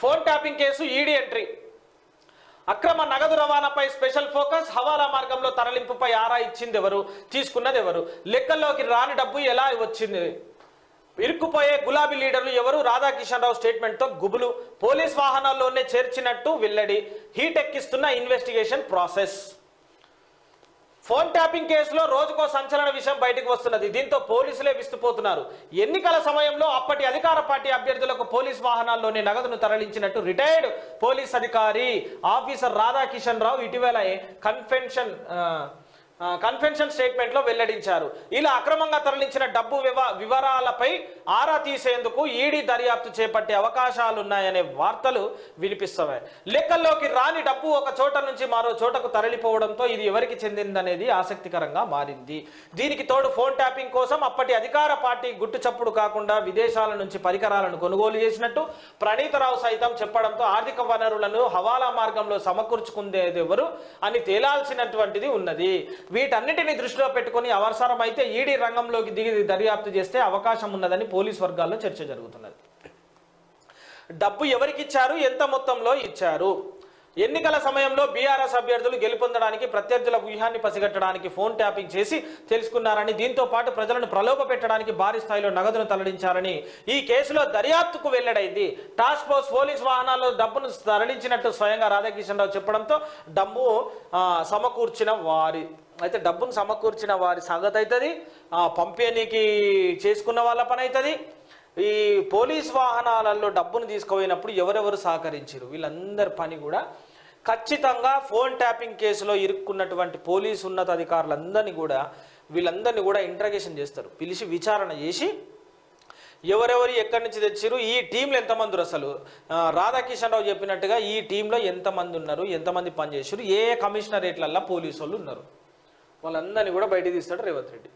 Phone tapping case ED entry. అక్రమ నగదు రవాణాపై special focus హవాలా మార్గంలో తరలింపుపై ఆరా ఇచ్చింది ఎవరు తీసుకున్నది ఎవరు లెక్కల్లోకి రాని డబ్బు ఎలా వచ్చింది? ఇరుక్కుపోయే గులాబీ లీడర్లు ఎవరు? రాధాకిషన్ రావు స్టేట్మెంట్తో గుబులు. పోలీస్ వాహనాల్లోనే చేర్చినట్టు వెల్లడి. హీట్ ఎక్కిస్తున్న ఇన్వెస్టిగేషన్ ప్రాసెస్. ఫోన్ ట్యాపింగ్ కేసులో రోజుకో సంచలన విషయం బయటకు వస్తున్నది. దీంతో పోలీసులే విస్తుపోతున్నారు. ఎన్నికల సమయంలో అప్పటి అధికార పార్టీ అభ్యర్థులకు పోలీస్ వాహనాల్లోనే నగదును తరలించినట్టు రిటైర్డ్ పోలీస్ అధికారి ఆఫీసర్ రాధాకిషన్ రావు ఇటీవల కన్వెన్షన్ కన్వెన్షన్ స్టేట్మెంట్లో వెల్లడించారు. ఇలా అక్రమంగా తరలించిన డబ్బు వివరాలపై ఆరా తీసేందుకు ఈడీ దర్యాప్తు చేపట్టే అవకాశాలున్నాయనే వార్తలు వినిపిస్తున్నాయి. లెక్కల్లోకి రాని డబ్బు ఒక చోట నుంచి మరో చోటకు తరలిపోవడంతో ఇది ఎవరికి చెందిందనేది ఆసక్తికరంగా మారింది. దీనికి తోడు ఫోన్ ట్యాపింగ్ కోసం అప్పటి అధికార పార్టీ గుట్టు చప్పుడు కాకుండా విదేశాల నుంచి పరికరాలను కొనుగోలు చేసినట్టు ప్రణీతరావు సైతం చెప్పడంతో ఆర్థిక వనరులను హవాలా మార్గంలో సమకూర్చుకుందేది ఎవరు అని తేలాల్సినటువంటిది ఉన్నది. వీటన్నిటిని దృష్టిలో పెట్టుకుని అవసరమైతే ఈడీ రంగంలోకి దిగి దర్యాప్తు చేస్తే అవకాశం ఉన్నదని పోలీస్ వర్గాల్లో చర్చ జరుగుతున్నది. డబ్బు ఎవరికి ఇచ్చారు? ఎంత మొత్తంలో ఇచ్చారు? ఎన్నికల సమయంలో బీఆర్ఎస్ అభ్యర్థులు గెలుపొందడానికి ప్రత్యర్థుల వ్యూహాన్ని పసిగట్టడానికి ఫోన్ ట్యాపింగ్ చేసి తెలుసుకున్నారని దీంతో పాటు ప్రజలను ప్రలోభ పెట్టడానికి భారీ స్థాయిలో నగదును తరలించారని ఈ కేసులో దర్యాప్తుకు వెల్లడైంది. టాస్క్ ఫోర్స్ పోలీస్ వాహనాల్లో డబ్బును తరలించినట్టు స్వయంగా రాధాకృష్ణరావు రావు చెప్పడంతో డబ్బు సమకూర్చిన వారి అయితే డబ్బును సమకూర్చిన వారి సంగతి అవుతుంది పంపిణీకి చేసుకున్న వాళ్ళ పని అవుతుంది ఈ పోలీస్ వాహనాలలో డబ్బును తీసుకుపోయినప్పుడు ఎవరెవరు సహకరించారు వీళ్ళందరి పని కూడా ఖచ్చితంగా ఫోన్ ట్యాపింగ్ కేసులో ఇరుక్కున్నటువంటి పోలీసు ఉన్నతాధికారులందరినీ కూడా వీళ్ళందరినీ కూడా ఇంట్రగేషన్ చేస్తారు. పిలిచి విచారణ చేసి ఎవరెవరు ఎక్కడి నుంచి తెచ్చారు ఈ టీంలో ఎంతమంది అసలు? రాధాకిషన్ రావు చెప్పినట్టుగా ఈ టీంలో ఎంతమంది ఉన్నారు? ఎంతమంది పనిచేసారు ఏ ఏ కమిషనరేట్లల్లో పోలీసు వాళ్ళు ఉన్నారు? వాళ్ళందరినీ కూడా బయట తీస్తాడు రేవంత్ రెడ్డి.